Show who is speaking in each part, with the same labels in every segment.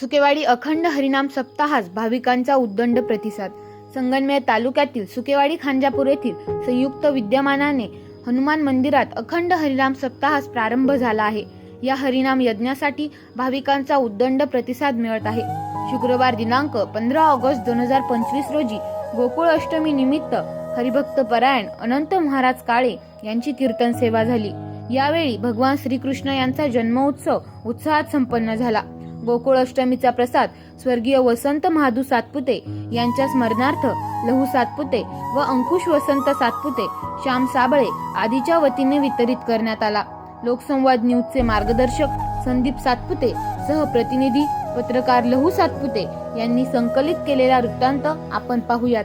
Speaker 1: सुकेवाडी अखंड हरिनाम सप्ताहास भाविकांचा उद्दंड प्रतिसाद. संगमनेर तालुक्यातील सुकेवाडी खांजापूर येथील संयुक्त विद्यमानाने हनुमान मंदिरात अखंड हरिनाम सप्ताहास प्रारंभ झाला आहे. या हरिनाम यज्ञासाठी भाविकांचा उद्दंड प्रतिसाद मिळत आहे. शुक्रवार दिनांक पंधरा ऑगस्ट दोन हजार पंचवीस रोजी गोकुळ अष्टमी निमित्त हरिभक्त परायण अनंत महाराज काळे यांची कीर्तन सेवा झाली. यावेळी भगवान श्रीकृष्ण यांचा जन्मोत्सव उत्साहात संपन्न झाला. गोकुळ अष्टमीचा प्रसाद स्वर्गीय वसंत महादू सातपुते यांच्या स्मरणार्थ लहू सातपुते व अंकुश वसंत सातपुते श्याम साबळे आदीच्या वतीने वितरित करण्यात आला. लोकसंवाद न्यूजचे मार्गदर्शक संदीप सातपुते सह प्रतिनिधी पत्रकार लहू सातपुते यांनी संकलित केलेला वृत्तांत आपण पाहूयात.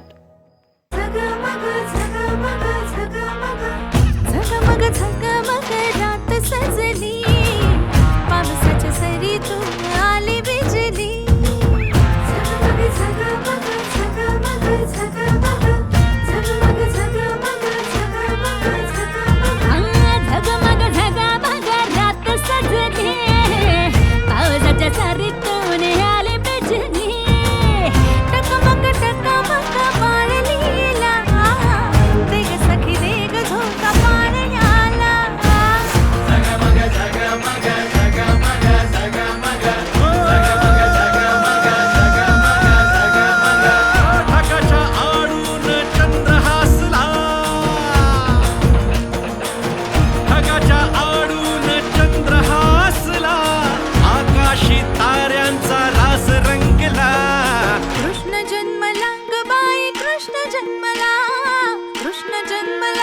Speaker 2: my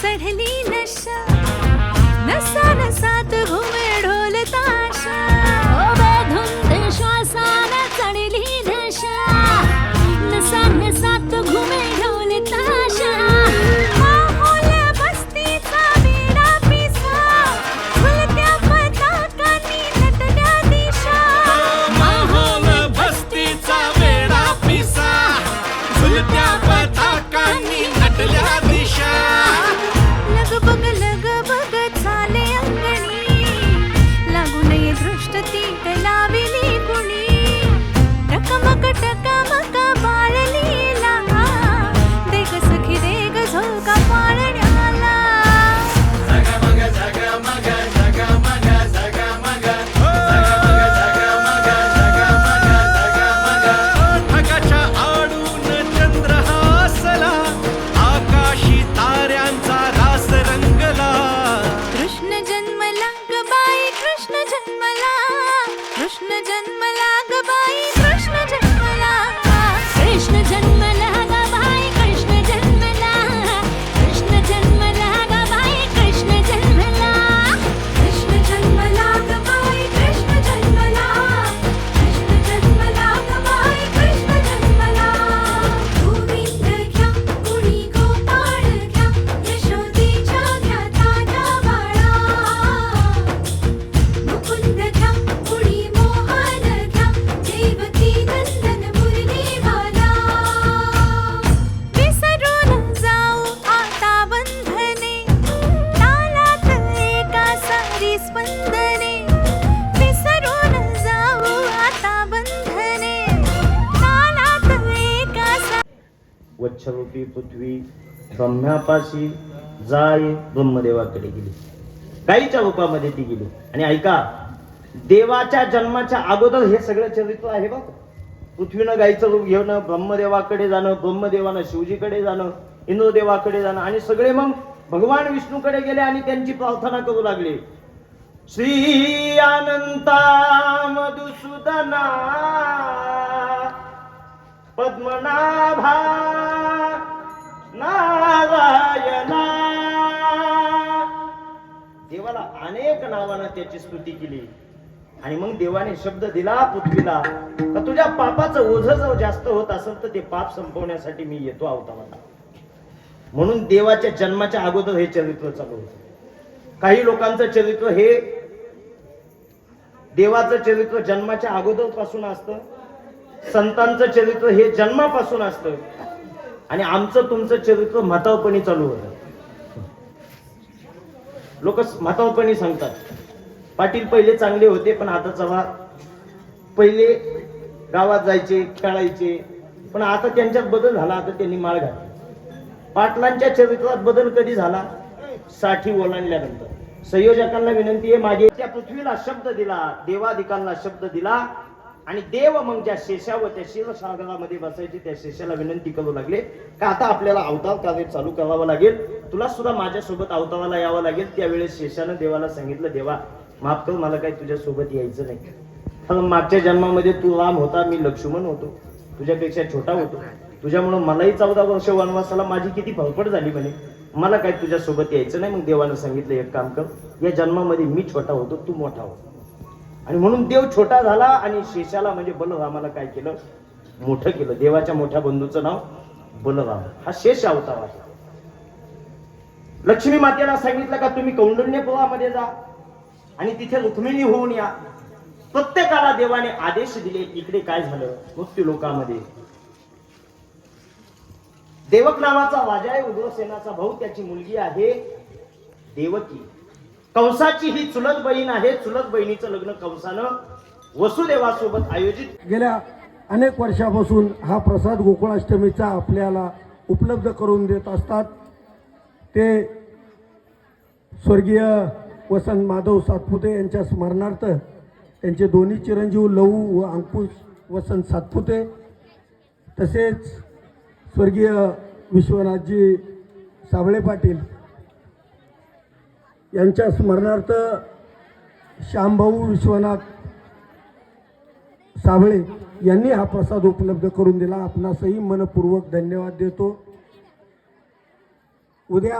Speaker 2: said Helene.
Speaker 3: वच्छरूपी पृथ्वी ब्रह्म्यापाशी जाय ब्रह्मदेवाकडे गेली. गाईच्या रूपामध्ये ती गेली. आणि ऐका देवाच्या जन्माच्या अगोदर हे सगळं चरित्र आहे बघ. पृथ्वीनं गाईचं रूप घेणं ब्रह्मदेवाकडे जाणं ब्रह्मदेवानं शिवजीकडे जाणं इंद्रदेवाकडे जाणं आणि सगळे मग भगवान विष्णूकडे गेले आणि त्यांची प्रार्थना करू लागले. श्री अनंता मधुसूदना पद्मनाभा नारायणा. देवाला अनेक नावानं त्याची स्तुती केली. आणि मग देवाने शब्द दिला पृथ्वीला का तुझ्या पापाचं ओझ जर जास्त होत असेल तर ते पाप संपवण्यासाठी मी येतो अवताराला म्हणून देवाच्या जन्माच्या अगोदर हे चरित्र चालू होत. काही लोकांचं चरित्र हे देवाचं चरित्र जन्माच्या अगोदरपासून असतं संतांचं चरित्र हे जन्मापासून असतं. आणि आमचं तुमचं चरित्र म्हातावपणी चालू होतं. लोक म्हातावपणी सांगतात. पाटील पहिले चांगले होते पण आता चव्हा पहिले गावात जायचे खेळायचे. पण आता त्यांच्यात बदल झाला आता त्यांनी माळ घातली. पाटलांच्या चरित्रात बदल कधी झाला? साठी ओलांडल्यानंतर. संयोजकांना विनंती आहे मागे त्या पृथ्वीला शब्द दिला देवादिकांना शब्द दिला आणि देव मग ज्या शेषावर त्या क्षीरसागरामध्ये बसायची त्या शेषाला विनंती करू लागले का आता आपल्याला अवतार कार्य चालू करावं लागेल? तुला सुद्धा माझ्यासोबत अवताराला यावं लागेल. त्यावेळेस शेषानं देवाला सांगितलं देवा माफ कर मला काही तुझ्यासोबत यायचं नाही. कारण मागच्या जन्मामध्ये तू राम होता मी लक्ष्मण होतो. तुझ्यापेक्षा छोटा होतो. तुझ्यामुळं मलाही चौदा वर्ष वनवासाला माझी किती फळफड झाली म्हणे. मला काय तुझ्यासोबत यायचं नाही. मग देवानं सांगितलं एक काम कर या जन्मामध्ये मी छोटा होतो तू मोठा होतो आणि म्हणून देव छोटा झाला आणि शेषाला म्हणजे बलरामाला काय केलं? मोठं केलं. देवाच्या मोठ्या बंधूचं नाव बलराम. हा शेष अवतार आहे. लक्ष्मी मातेला सांगितलं का तुम्ही कौंडण्यपुरामध्ये जा आणि तिथे रुक्मिणी होऊन या. प्रत्येकाला देवाने आदेश दिले इकडे काय झालं? मृत्यू लोकामध्ये. देवक नावाचा राजा आहे उग्रसेनाचा भाऊ त्याची मुलगी आहे देवकी. कंसाची ही चुलत बहीण आहे. चुलत बहिणीचं लग्न कंसानं वसुदेवासोबत आयोजित
Speaker 4: गेल्या अनेक वर्षापासून हा प्रसाद गोकुळाष्टमीचा आपल्याला उपलब्ध करून देत असतात. ते स्वर्गीय वसंत माधव सातपुते यांच्या स्मरणार्थ त्यांचे दोन्ही चिरंजीव लहू व अंकुश वसंत सातपुते तसेच स्वर्गीय विश्वनाथजी साबळे पाटील यांच्या स्मरणार्थ श्यामभाऊ विश्वनाथ साबळे यांनी हा प्रसाद उपलब्ध करून दिला. आपणासही मनपूर्वक धन्यवाद देतो. उद्या